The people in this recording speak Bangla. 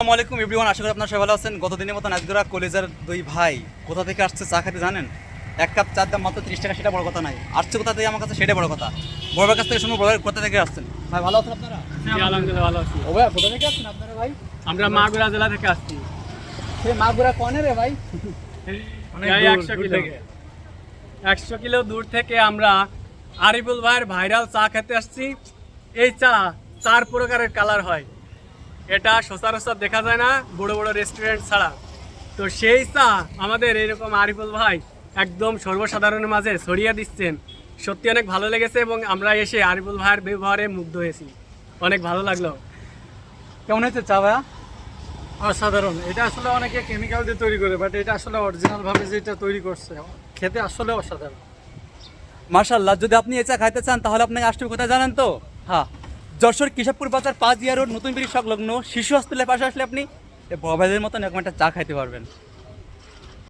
আসসালামু আলাইকুম এভরিওয়ান আশা করি আপনারা সবাই ভালো আছেন। গত দিনের মতন আজগরা কলেজের দুই ভাই কোথা থেকে আসছে চা খেতে জানেন? এক কাপ চার দাম মাত্র ত্রিশ টাকা সেটা বড় কথা নাই। আসছে কোথা থেকে আমার কাছে সেটা বড় কথা। বড় কাছ থেকে শুনব বড় কোথা থেকে আসছেন? ভাই ভালো আছেন আপনারা? আলহামদুলিল্লাহ ভালো আছি। ও ভাই কোথা থেকে আসছেন আপনারা ভাই? আমরা মাগুরা জেলা থেকে আসছি। সে মাগুরা কনে রে ভাই? প্রায় একশো কিলো। একশো কিলো দূর থেকে আমরা আরিফুল ভাইয়ের ভাইরাল চা খেতে আসছি। এই চা চার প্রকারের কালার হয়। এটা সচরাচর দেখা যায় না বড় বড় রেস্টুরেন্ট ছাড়া। তো সেই চা আমাদের এরকম আরিফুল ভাই একদম সর্বসাধারণের মাঝে ছড়িয়ে দিচ্ছেন। সত্যি অনেক ভালো লেগেছে এবং আমরা এসে আরিফুল ভাইয়ের ব্যবহারে মুগ্ধ হয়েছি। অনেক ভালো লাগল। কেমন হয়েছে চা ভাইয়া? অসাধারণ। এটা আসলে অনেকে কেমিক্যাল দিয়ে তৈরি করে বাট এটা আসলে অরিজিনাল ভাবে যেটা তৈরি করছে খেতে আসলে অসাধারণ। মার্শাল্লাহ যদি আপনি এই চা খাইতে চান তাহলে আপনাকে আসতে কোথায় জানেন তো? হ্যাঁ। যশোর কেশবপুর বাজার পাঁচ ইয়ার রোড, নতুন বিড়ি সংলগ্ন, শিশু হসপিটালের পাশে আসলে আপনি বাবাদের মতন এরকম একটা চা খাইতে পারবেন।